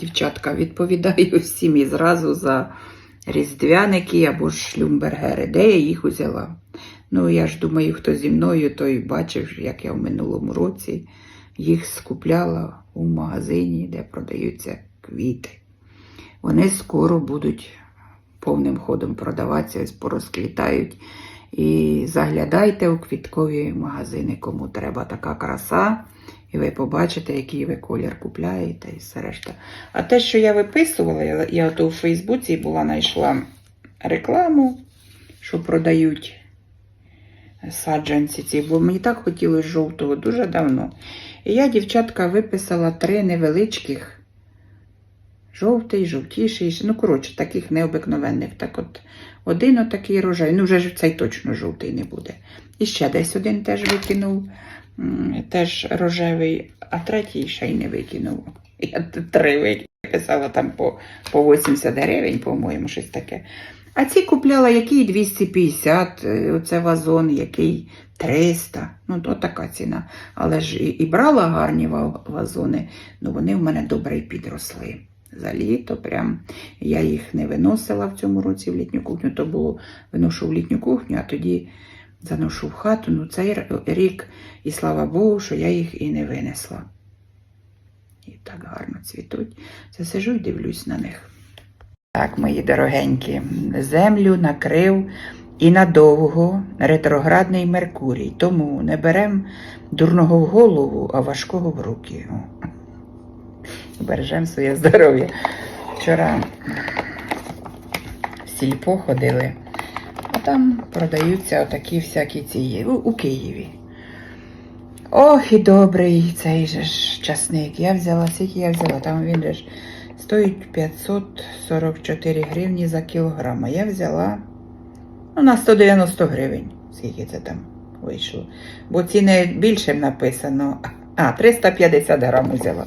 Дівчатка, відповідаю всім і зразу за різдвяники або ж шлюмбергери. Де я їх узяла? Ну, я ж думаю, хто зі мною, той бачив, як я в минулому році їх скупляла у магазині, де продаються квіти. Вони скоро будуть повним ходом продаватися, порозквітають. І заглядайте у квіткові магазини, кому треба така краса. І ви побачите, який ви колір купляєте і все решта. А те, що я виписувала, я, ото у Фейсбуці була знайшла рекламу, що продають саджанці ці, бо мені так хотілося жовтого дуже давно. І я, дівчатка, виписала три невеличких. Жовтий, жовтіший, ну, коротше, таких необикновенних. Так от, один отакий рожай, ну вже ж цей точно жовтий не буде. І ще десь один теж викинув, теж рожевий, а третій ще й не викинув. Я три виписала там по, по 80 гривень, по-моєму, щось таке. А ці купляла який 250, е, оце вазон, який 300. Ну, то така ціна. Але ж і, і брала гарні вазони, ну вони в мене добре й підросли. За літо прям я їх не виносила в цьому році в літню кухню, то було виношу в літню кухню, а тоді заношу в хату. Ну, цей рік, і слава Богу, що я їх і не винесла. І так гарно цвітуть. Це сижу і дивлюсь на них. Так, мої дорогенькі, землю накрив і надовго ретроградний Меркурій. Тому не берем дурного в голову, а важкого в руки. Бережемо своє здоров'я. Вчора в сільпо ходили, там продаються отакі всякі ці у, у Києві. Ох, і добрий цей же ж часник. Я взяла, скільки я взяла, там він же ж стоїть 544 гривні за кілограм. А я взяла ну, на 190 гривень. Скільки це там вийшло? Бо ціни більше написано. А, 350 грам взяла.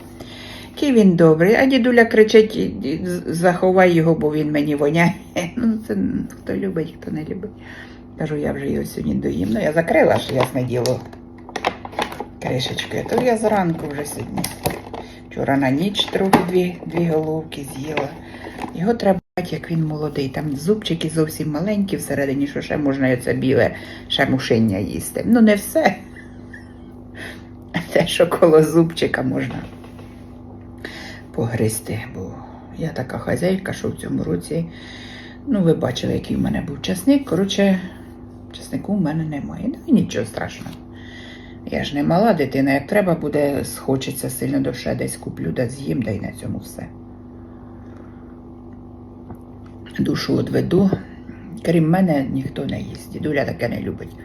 Який він добрий, а дідуля кричить, «І- і з- заховай його, бо він мені воняє. Ну, це хто любить, хто не любить. Кажу, я вже його сьогодні доїм. Ну, я закрила ж, ясне діло, кришечкою. То я зранку вже сьогодні. Вчора на ніч трохи дві, дві головки з'їла. Його треба, як він молодий. Там зубчики зовсім маленькі всередині, що ще можна це біле ще мушиння їсти. Ну, не все. Те, що коло зубчика можна погризти, бо я така хазяйка, що в цьому році, ну, ви бачили, який в мене був часник. Коротше, часнику в мене немає. Ну, нічого страшного. Я ж не мала дитина, як треба буде, схочеться сильно довше десь куплю, да з'їм, да й на цьому все. Душу одведу. Крім мене, ніхто не їсть. Дідуля таке не любить.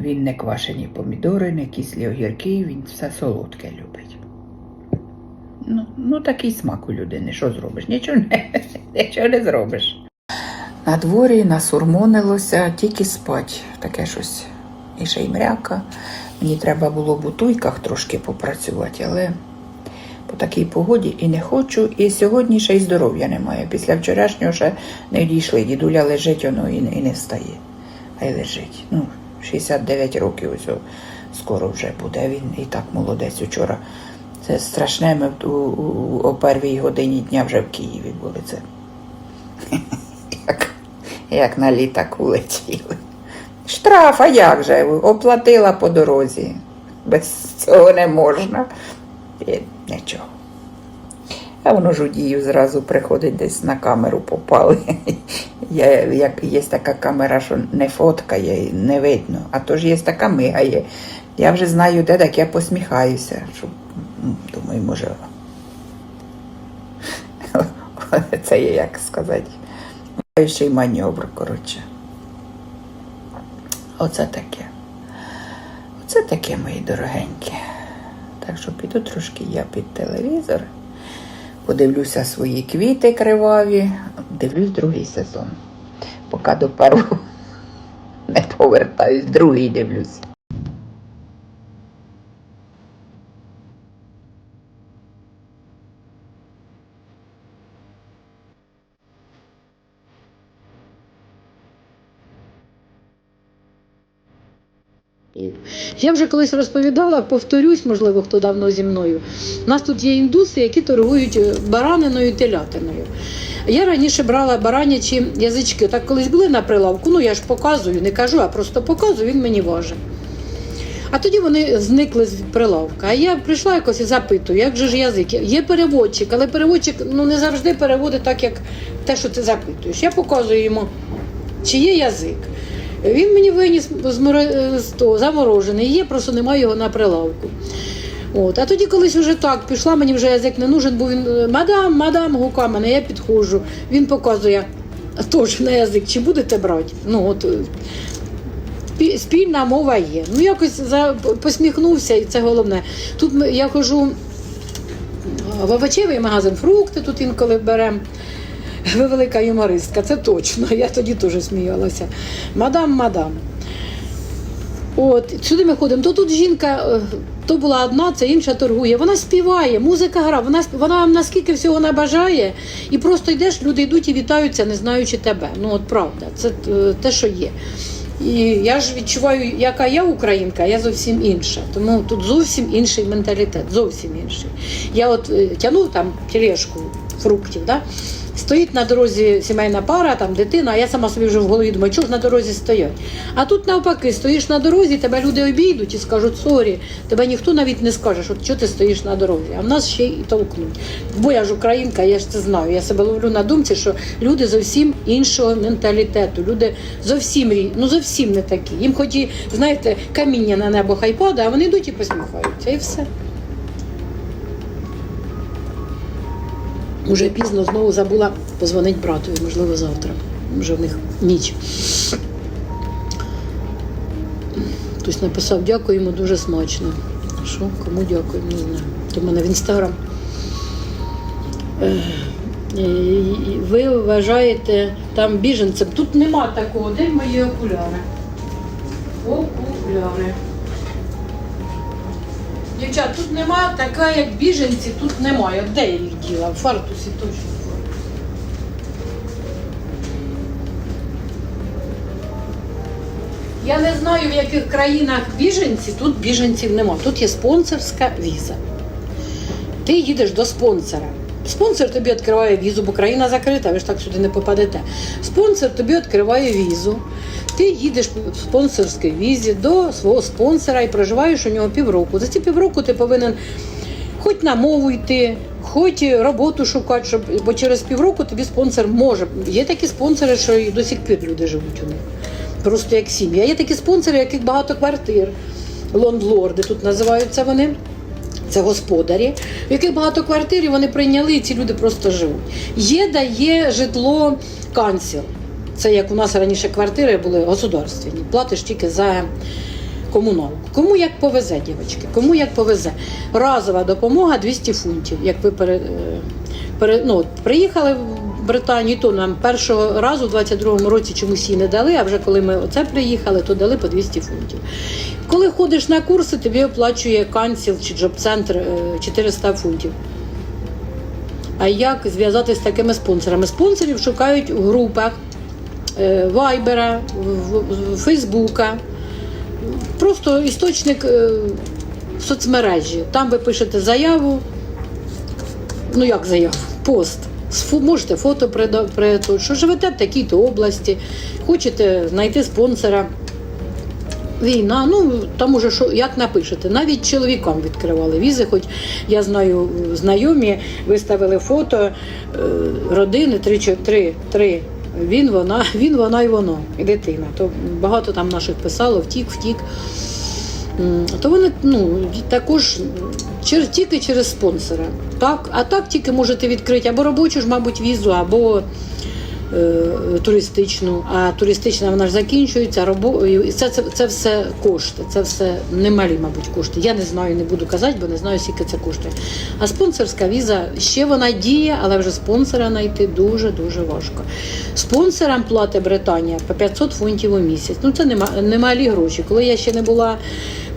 Він не квашені помідори, не кислі огірки, він все солодке любить. Ну, ну такий смак у людини. Що зробиш? Нічого не, нічого не зробиш. На дворі насурмонилося, тільки спать. Таке щось. І ще й мряка. Мені треба було в утуйках трошки попрацювати, але по такій погоді і не хочу. І сьогодні ще й здоров'я немає. Після вчорашнього ще не дійшли. Дідуля лежить, воно і не, і не встає. А й лежить. Ну, 69 років ось скоро вже буде. Він і так молодець учора. Це страшне, ми у, у, о первій годині дня вже в Києві були. Це як, як на літаку летіли. Штраф, а як же? Оплатила по дорозі. Без цього не можна. І нічого. А воно ж дію зразу приходить десь на камеру попали. Я, як, є така камера, що не фоткає, не видно. А то ж є така мигає. Я вже знаю, де так я посміхаюся. Щоб, думаю, може. Це є, як сказати, й маневр, коротше. Оце таке. Оце таке, мої дорогенькі. Так що піду трошки я під телевізор, подивлюся свої квіти криваві, дивлюсь другий сезон. Поки до першого не повертаюсь, другий дивлюсь. Я вже колись розповідала, повторюсь, можливо, хто давно зі мною. У нас тут є індуси, які торгують е, бараниною і телятиною. Я раніше брала баранячі язички. Так колись були на прилавку, ну я ж показую, не кажу, а просто показую, він мені важить. А тоді вони зникли з прилавка. А я прийшла якось і запитую, як же ж язик? Є переводчик, але переводчик ну, не завжди переводить так, як те, що ти запитуєш. Я показую йому, чи є язик. Він мені виніс море- з того, заморожений, є, просто немає його на прилавку. От. А тоді колись вже так пішла, мені вже язик не нужен, бо він е, мадам, мадам, гука мене, я підходжу. Він показує теж на язик, чи будете брати. Ну, от, е, спільна мова є. Ну, якось за, посміхнувся, і це головне. Тут я хожу в овочевий магазин, фрукти тут інколи беремо. Ви велика юмористка, це точно. Я тоді теж сміялася. Мадам, мадам. От, сюди ми ходимо. То тут жінка, е, то була одна, це інша торгує. Вона співає, музика гра, вона, вона вам наскільки всього набажає, і просто йдеш, люди йдуть і вітаються, не знаючи тебе. Ну от правда, це е, те, що є. І я ж відчуваю, яка я українка, я зовсім інша. Тому тут зовсім інший менталітет, зовсім інший. Я от е, тягну там тележку фруктів, да? Стоїть на дорозі сімейна пара, там дитина, а я сама собі вже в голові думаю, чого ж на дорозі стоять. А тут навпаки, стоїш на дорозі, тебе люди обійдуть і скажуть сорі, тебе ніхто навіть не скаже, що чого ти стоїш на дорозі. А в нас ще й толкнуть. Бо я ж українка, я ж це знаю. Я себе ловлю на думці, що люди зовсім іншого менталітету. Люди зовсім ну зовсім не такі. Їм хоч і, знаєте, каміння на небо хай падає, а вони йдуть і посміхаються, і все. Уже пізно знову забула позвонити братові, можливо, завтра. Вже в них ніч. Хтось написав, дякуємо, дуже смачно. Що, кому дякуємо, не знаю. До мене в інстаграм. Е, Ви вважаєте там біженцем. Тут нема такого, де мої окуляри? Окуляри. Дівчат, тут нема така, як біженці, тут немає. Де я їх діла? В фартусі точно. Я не знаю, в яких країнах біженці, тут біженців нема. Тут є спонсорська віза. Ти їдеш до спонсора. Спонсор тобі відкриває візу, бо країна закрита, ви ж так сюди не попадете. Спонсор тобі відкриває візу. Ти їдеш в спонсорській візі до свого спонсора і проживаєш у нього півроку. За ці півроку ти повинен хоч на мову йти, хоч роботу шукати, щоб, бо через півроку тобі спонсор може. Є такі спонсори, що і до сих пір люди живуть у них. Просто як сім'я. Є такі спонсори, яких багато квартир, лондлорди тут називаються вони. Це господарі, в яких багато квартир, і вони прийняли, і ці люди просто живуть. Є дає житло канцел. Це як у нас раніше квартири були государственні. Платиш тільки за комуналку. Кому як повезе, дівчатки, кому як повезе. Разова допомога 200 фунтів. Як ви пере, е, пере, ну, приїхали в Британію, то нам першого разу в 22-му році чомусь її не дали, а вже коли ми оце приїхали, то дали по 200 фунтів. Коли ходиш на курси, тобі оплачує канцел чи джоб-центр е, 400 фунтів. А як зв'язатися з такими спонсорами? Спонсорів шукають у групах Вайбера, в- в- Фейсбука. Просто істочник е, в соцмережі. Там ви пишете заяву, ну як заяву, пост. Можете фото прида- при то, що живете в такій-то області, хочете знайти спонсора. Війна, ну там уже що як напишете, навіть чоловікам відкривали візи, хоч я знаю, знайомі виставили фото е, родини три, три, три. Він, вона, він, вона і воно, і дитина. То багато там наших писало, втік, втік. То вони ну, також тільки через спонсора. Так, а так тільки можете відкрити або робочу ж, мабуть, візу, або туристичну, а туристична вона ж закінчується, робо... і це, це, це все кошти, це все немалі, мабуть, кошти. Я не знаю, не буду казати, бо не знаю, скільки це коштує. А спонсорська віза ще вона діє, але вже спонсора знайти дуже-дуже важко. Спонсорам платить Британія по 500 фунтів у місяць. Ну це нема, немалі гроші. Коли я ще не була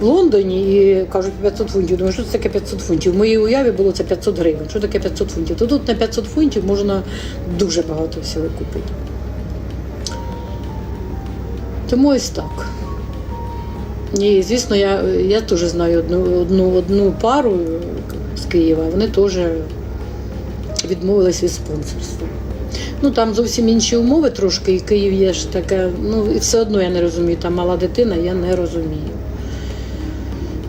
в Лондоні і кажуть 500 фунтів, думаю, що це таке 500 фунтів? В моїй уяві було це 500 гривень. Що таке 500 фунтів? То тут на 500 фунтів можна дуже багато всього купити. Тому ось так. І, звісно, я, я теж знаю одну, одну, одну пару з Києва, вони теж відмовились від спонсорства. Ну там зовсім інші умови трошки, і Київ є ж таке, ну і все одно я не розумію, там мала дитина, я не розумію.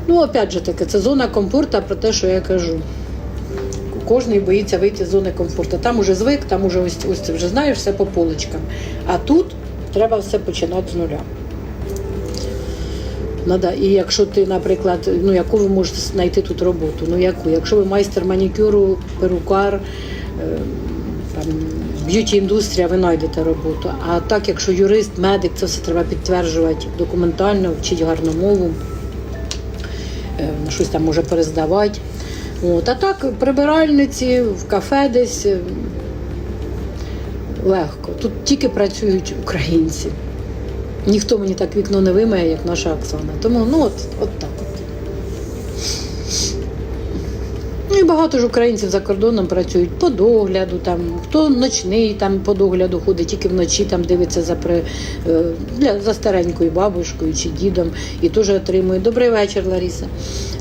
Ну, опять же таки, це зона комфорту про те, що я кажу. Кожен боїться вийти з зони комфорту. Там уже звик, там уже ось, ось ти вже знаєш все по полочкам. А тут треба все починати з нуля. Надо. І якщо ти, наприклад, ну яку ви можете знайти тут роботу? Ну яку? Якщо ви майстер манікюру, перукар, е, там, б'юті індустрія, ви знайдете роботу. А так, якщо юрист, медик, це все треба підтверджувати документально, вчити гарну мову, щось там може перездавати. От, а так, прибиральниці в кафе десь е, легко. Тут тільки працюють українці. Ніхто мені так вікно не вимає, як наша Оксана. Тому ну от, от так. От. Ну і багато ж українців за кордоном працюють по догляду, там, хто ночний там по догляду ходить, тільки вночі там дивиться за, при, е, для, за старенькою бабушкою чи дідом і теж отримують. Добрий вечір, Ларіса.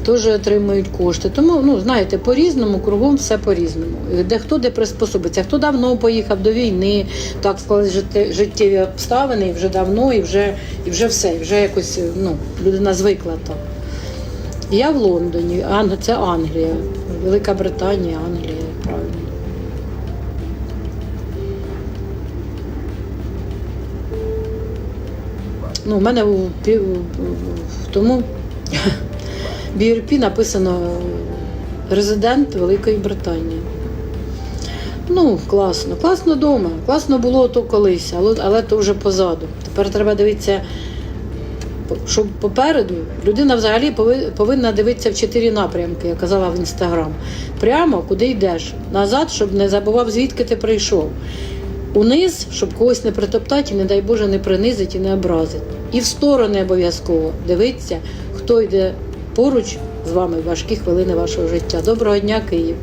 Теж отримують кошти. Тому, ну, знаєте, по-різному, кругом все по-різному. Де хто де приспособиться, хто давно поїхав до війни, так склали життєві обставини, і вже давно, і вже, і вже все, і вже якось ну, людина звикла так. Я в Лондоні, Ан- це Англія, Велика Британія, Англія, правильно. Ну, у мене у, в тому BRP написано резидент Великої Британії. Ну, класно, класно вдома. Класно було то колись, але, але то вже позаду. Тепер треба дивитися щоб попереду людина взагалі повинна дивитися в чотири напрямки, я казала в інстаграм. Прямо куди йдеш, назад, щоб не забував, звідки ти прийшов. Униз, щоб когось не притоптати, і, не дай Боже, не принизить і не образить. І в сторони обов'язково дивитися, хто йде поруч з вами в важкі хвилини вашого життя. Доброго дня, Київ.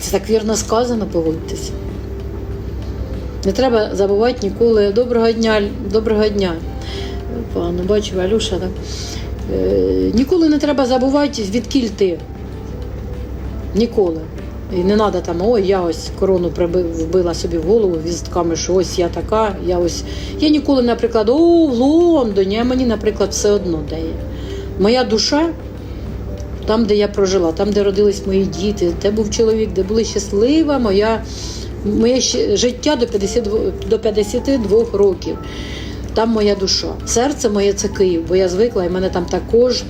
Це так вірно сказано, погодьтесь. Не треба забувати ніколи доброго дня, доброго дня. Пану, бачу, Алюша, так? Е, ніколи не треба забувати, звідкіль ти. Ніколи. І не треба там, ой, я ось корону вбила собі в голову візитками, що ось я така, я ось. Я ніколи, наприклад, о, в Лондоні, а мені, наприклад, все одно де є. Моя душа там, де я прожила, там, де родились мої діти, де був чоловік, де була щаслива моя, моє життя до 52, до 52 років. Там моя душа. Серце моє це Київ, бо я звикла, і мене там також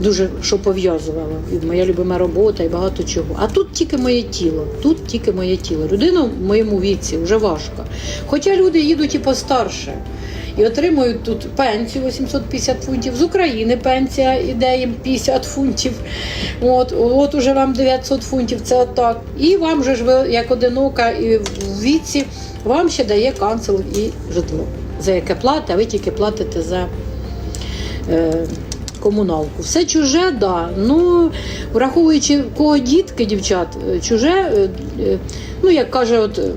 дуже що пов'язувало. І моя любима робота, і багато чого. А тут тільки моє тіло, тут тільки моє тіло. Людину в моєму віці вже важко. Хоча люди їдуть і постарше. І отримують тут пенсію 850 фунтів. З України пенсія іде їм 50 фунтів. От, от уже вам 900 фунтів, це отак. І вам же ж ви, як одинока і в віці, вам ще дає канцел і житло, за яке платите, а ви тільки платите за е, комуналку. Все чуже, да. Ну, враховуючи в кого дітки, дівчат, е, чуже, е, е, ну як каже, от. е,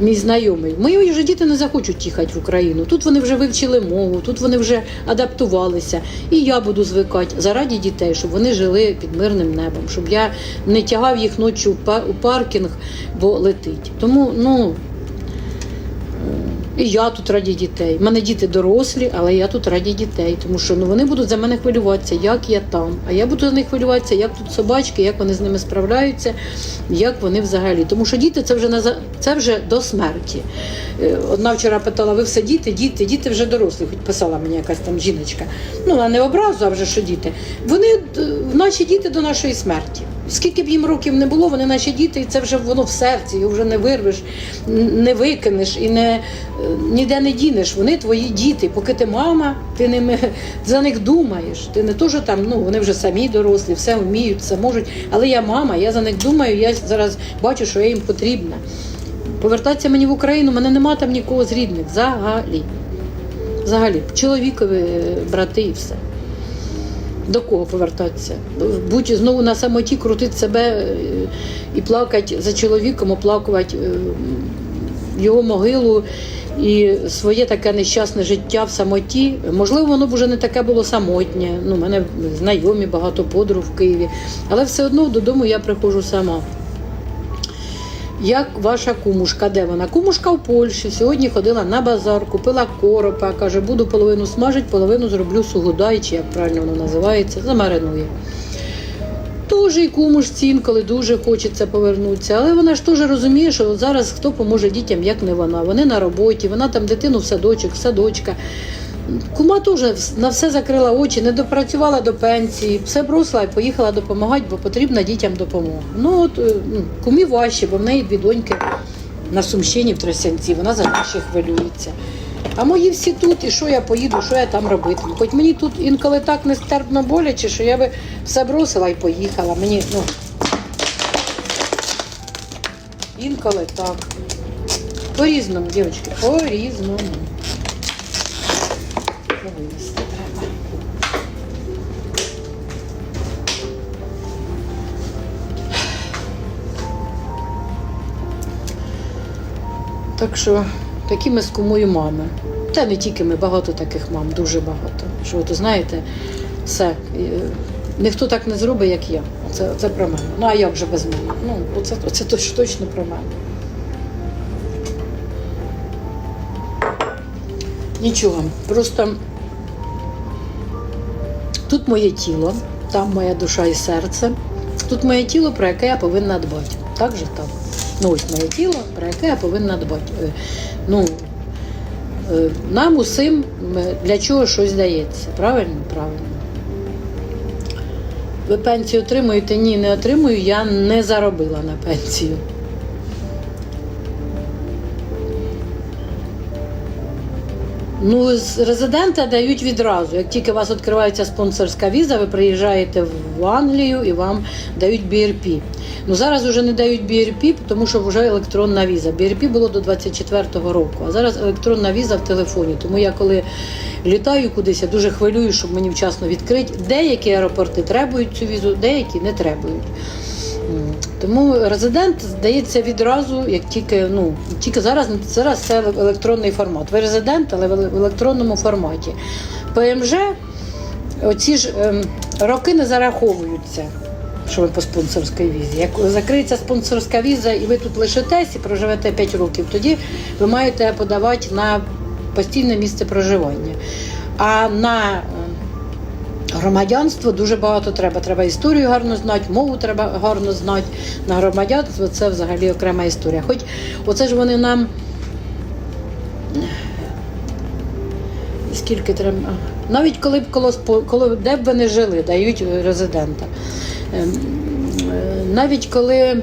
Мій знайомий, мої вже діти не захочуть їхати в Україну. Тут вони вже вивчили мову, тут вони вже адаптувалися. І я буду звикати заради дітей, щоб вони жили під мирним небом, щоб я не тягав їх ночі у паркінг, бо летить. Тому, ну. І я тут раді дітей. У мене діти дорослі, але я тут раді дітей, тому що ну, вони будуть за мене хвилюватися, як я там. А я буду за них хвилюватися, як тут собачки, як вони з ними справляються, як вони взагалі. Тому що діти це вже наза- це вже до смерті. Е, Одна вчора питала: ви все діти, діти, діти вже дорослі, хоч писала мені якась там жіночка. Ну, а не образу, а вже що діти. Вони наші діти до нашої смерті. Скільки б їм років не було, вони наші діти, і це вже воно в серці, його вже не вирвеш, не викинеш і не, е, ніде не дінеш. Вони твої діти. Поки ти мама, ти ними за них думаєш. Ти не то, що там, ну вони вже самі дорослі, все вміють, все можуть. Але я мама, я за них думаю, я зараз бачу, що я їм потрібна. Повертатися мені в Україну, мене нема там нікого з рідних. Взагалі. Взагалі, чоловікові, е, брати і все. До кого повертатися? Будь знову на самоті крутити себе е, і плакати за чоловіком, оплакувати е, його могилу і своє таке нещасне життя в самоті. Можливо, воно б уже не таке було самотнє. Ну, мене знайомі, багато подруг в Києві. Але все одно додому я приходжу сама. Як ваша кумушка, де вона? Кумушка в Польщі. Сьогодні ходила на базар, купила коропа, каже, буду половину смажити, половину зроблю сугудай, чи як правильно воно називається, замаринує. Теж і кумушці інколи дуже хочеться повернутися, але вона ж теж розуміє, що зараз хто поможе дітям, як не вона. Вони на роботі, вона там дитину в садочок, в садочка. Кума теж на все закрила очі, не допрацювала до пенсії, все бросила і поїхала допомагати, бо потрібна дітям допомога. Ну от е, ну, кумі важче, бо в неї дві доньки на Сумщині в Тростянці, вона за них ще хвилюється. А мої всі тут, і що я поїду, що я там робитиму. Хоч мені тут інколи так нестерпно боляче, що я би все бросила і поїхала. Мені, ну, інколи так. По-різному, дівчатки, по-різному. Ну, Так що такі ми з кумою мами. Та не тільки ми, багато таких мам, дуже багато. Що ви знаєте, все. е, Ніхто так не зробить, як я. Це, це про мене. Ну а як же без мене? Ну, оце, оце точ- точно про мене. Нічого, просто тут моє тіло, там моя душа і серце. Тут моє тіло, про яке я повинна дбати. Так же так. Ну ось моє тіло, про яке я повинна дбати. Е, Ну, е, нам усім для чого щось дається. Правильно? Правильно. Ви пенсію отримуєте? Ні, не отримую, я не заробила на пенсію. Ну, з резидента дають відразу. Як тільки у вас відкривається спонсорська віза, ви приїжджаєте в Англію і вам дають BRP. Ну зараз вже не дають BRP, тому що вже електронна віза. BRP було до 24-го року, а зараз електронна віза в телефоні. Тому я коли літаю кудись, я дуже хвилюю, щоб мені вчасно відкрити. Деякі аеропорти требують цю візу, деякі не требують. Тому резидент здається відразу, як тільки ну тільки зараз зараз це електронний формат. Ви резидент, але в електронному форматі. ПМЖ, оці ж ем, роки не зараховуються. Що ви по спонсорській візі. Як закриється спонсорська віза, і ви тут лишитесь і проживете 5 років, тоді ви маєте подавати на постійне місце проживання. А на е, Громадянство дуже багато треба. Треба історію гарно знати, мову треба гарно знати. На громадянство це взагалі окрема історія. Хоч оце ж вони нам. Скільки треба. Навіть коли б коло, коли, де б ви не жили, дають резидента. Ем, е, Навіть коли.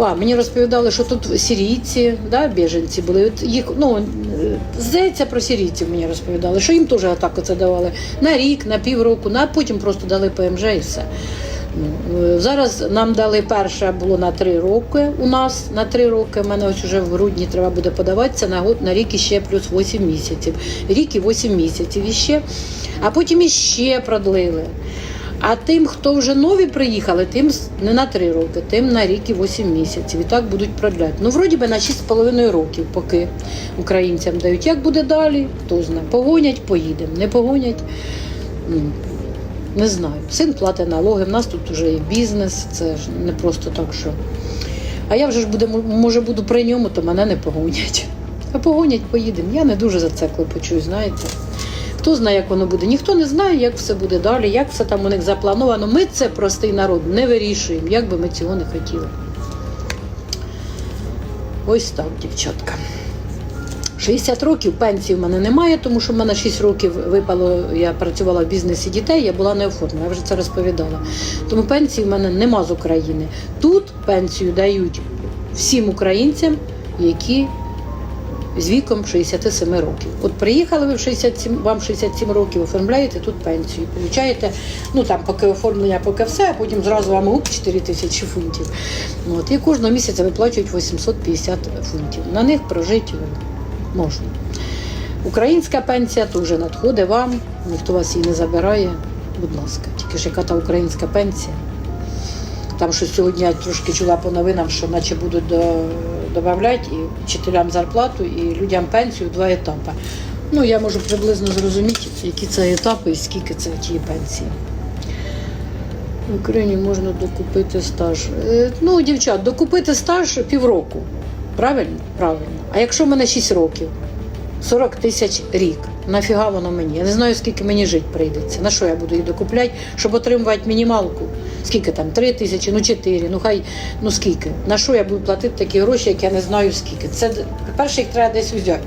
А, мені розповідали, що тут сирійці, да, біженці були. От їх, ну, е, здається, про сирійців мені розповідали, що їм теж так оце давали на рік, на півроку, на потім просто дали ПМЖ і все. Ну, е, Зараз нам дали перше було на три роки у нас на три роки. У мене ось уже в грудні треба буде подаватися на год на рік іще плюс 8 місяців. Рік і 8 місяців іще, а потім іще продлили. А тим, хто вже нові приїхали, тим не на три роки, тим на рік і 8 місяців. І так будуть продляти. Ну, вроді би на 6,5 років, поки українцям дають. Як буде далі, хто знає. Погонять, поїдемо. Не погонять. ну, Не знаю. Син платить налоги, в нас тут вже і бізнес, це ж не просто так, що. А я вже ж буде, може, буду при ньому, то мене не погонять. А погонять, поїдемо. Я не дуже за це клопочусь, знаєте. Хто знає, як воно буде? Ніхто не знає, як все буде далі, як все там у них заплановано. Ми це простий народ не вирішуємо, як би ми цього не хотіли. Ось так, дівчатка. 60 років пенсії в мене немає, тому що в мене 6 років випало, я працювала в бізнесі дітей, я була не оформлена, я вже це розповідала. Тому пенсії в мене нема з України. Тут пенсію дають всім українцям, які з віком 67 років. От приїхали ви в 67, вам 67 років, оформляєте тут пенсію. Получаєте, ну там поки оформлення, поки все, а потім зразу вам гуп 4 тисячі фунтів. От, і кожного місяця виплачують 850 фунтів. На них прожити можна. Українська пенсія теж надходить вам, ніхто вас її не забирає. Будь ласка, тільки ж яка та українська пенсія. Там що сьогодні я трошки чула по новинам, що наче будуть до, додавати і вчителям зарплату, і людям пенсію два етапи. Ну, я можу приблизно зрозуміти, які це етапи і скільки це тієї пенсії. В Україні можна докупити стаж. Е, Ну, дівчат, докупити стаж півроку. Правильно? Правильно. А якщо в мене 6 років, 40 тисяч рік. Нафіга воно мені? Я не знаю, скільки мені жити прийдеться. На що я буду їх докупляти, щоб отримувати мінімалку? Скільки там? 3 тисячі, ну 4, ну хай, ну скільки? На що я буду платити такі гроші, як я не знаю скільки? Це по-перше, їх треба десь взяти.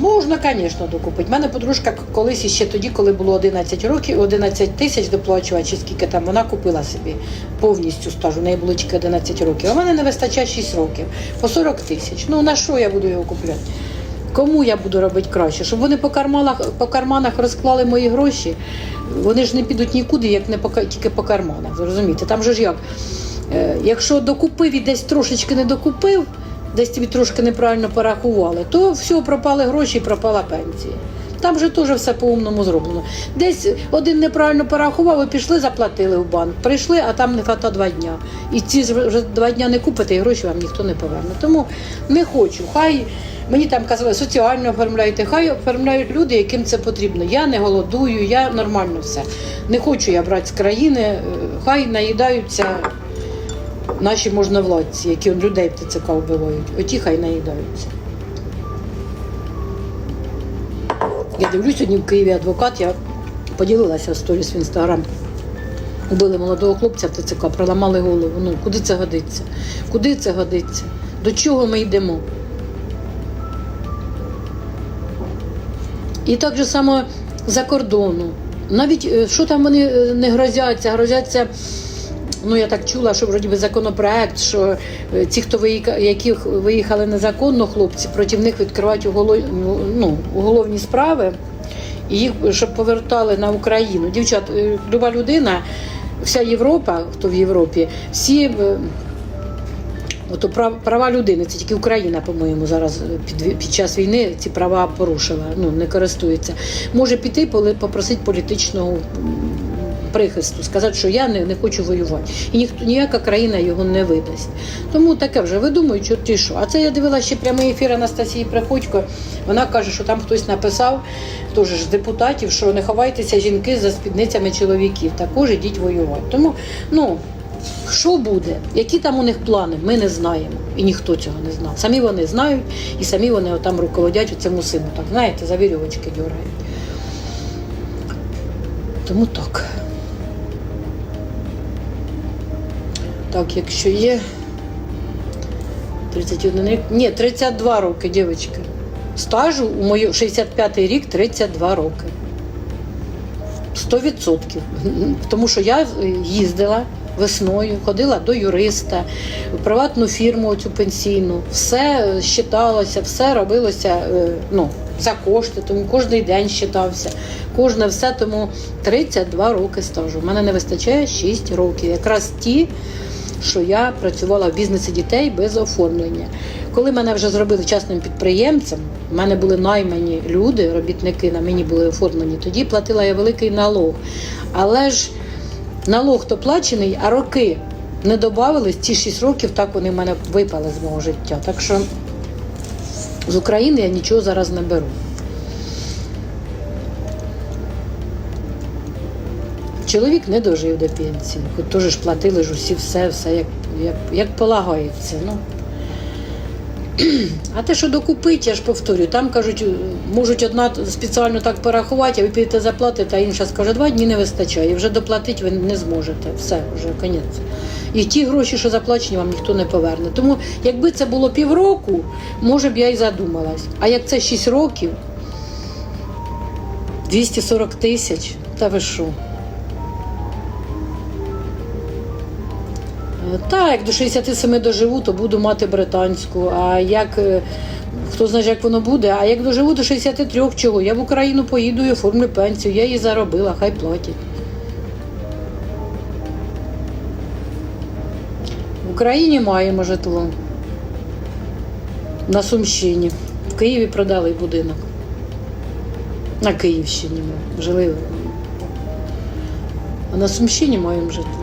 Можна, звісно, докупити. У мене подружка колись ще тоді, коли було 11 років, 11 тисяч доплачувати, чи скільки там, вона купила собі повністю стаж. У неї було тільки 11 років. А в мене не вистачає 6 років. По 40 тисяч. Ну на що я буду його купляти? Кому я буду робити краще? Щоб вони по карманах, по карманах розклали мої гроші. Вони ж не підуть нікуди, як не по, тільки по карманах. Зрозумієте? Там же ж як? Е, якщо докупив і десь трошечки не докупив, десь тобі трошки неправильно порахували, то все, пропали гроші і пропала пенсія. Там же теж все по-умному зроблено. Десь один неправильно порахував, і пішли, заплатили в банк. Прийшли, а там не фата два дня. І ці вже два дня не купите, і гроші вам ніхто не поверне. Тому не хочу. Хай мені там казали, соціально оформляйте, хай оформляють люди, яким це потрібно. Я не голодую, я нормально все. Не хочу я брати з країни, е, хай наїдаються наші можновладці, які он людей ТЦК вбивають. Оті хай наїдаються. Я дивлюсь сьогодні в Києві адвокат, я поділилася в сторіс в інстаграм. Убили молодого хлопця в ТЦК, проламали голову. Ну, куди це годиться? Куди це годиться? До чого ми йдемо? І так же само за кордону. Навіть е, що там вони е, не грозяться, грозяться. Ну, я так чула, що вроді би законопроект, що е, ті, хто виїка, яких виїхали незаконно, хлопці, проти них відкривають уголов, ну, уголовні справи, і їх щоб повертали на Україну. Дівчат, люба людина, вся Європа, хто в Європі, всі. Е, Ото прав- права людини, це тільки Україна, по-моєму, зараз під, під час війни ці права порушила, ну не користується. Може піти попросити політичного прихисту, сказати, що я не, не хочу воювати. І ніхто ніяка країна його не видасть. Тому таке вже видумують, що ти що. А це я дивилася ще прямий ефір Анастасії Приходько. Вона каже, що там хтось написав, теж з депутатів, що не ховайтеся жінки за спідницями чоловіків, також ідіть воювати. Тому ну. Що буде, які там у них плани, ми не знаємо. І ніхто цього не знав. Самі вони знають, і самі вони там руководять цьому сину. Так, знаєте, за вірьовочки дюрають. Тому так. Так, якщо є 31 рік. Ні, 32 роки, дівчатки. Стажу у мою 65-й рік 32 роки. 100%. Тому що я їздила весною, ходила до юриста, в приватну фірму цю пенсійну, все щиталося, все робилося е, ну, за кошти, тому кожен день щитався, кожне все, тому 32 роки стажу. У мене не вистачає 6 років. Якраз ті, що я працювала в бізнесі дітей без оформлення. Коли мене вже зробили частним підприємцем, в мене були наймані люди, робітники на мені були оформлені, тоді платила я великий налог. Але ж налог то плачений, а роки не додавались, ці 6 років так вони в мене випали з мого життя. Так що з України я нічого зараз не беру. Чоловік не дожив до пенсії, хоч теж платили ж усі все, все як, як, як полагається. Ну. А те, що докупить, я ж повторюю, там кажуть, можуть одна спеціально так порахувати, а ви підете заплатите, а інша скаже, два дні не вистачає. Вже доплатити ви не зможете. Все, вже конець. І ті гроші, що заплачені, вам ніхто не поверне. Тому, якби це було півроку, може б я й задумалась. А як це 6 років, 240 тисяч, та ви що? Так, як до 67 доживу, то буду мати британську. А як е, хто знає, як воно буде, а як доживу до 63 чого? Я в Україну поїду і оформлю пенсію. Я її заробила, хай платять. В Україні маємо житло. На Сумщині. В Києві продали будинок. На Київщині ми жили. А на Сумщині маємо житло.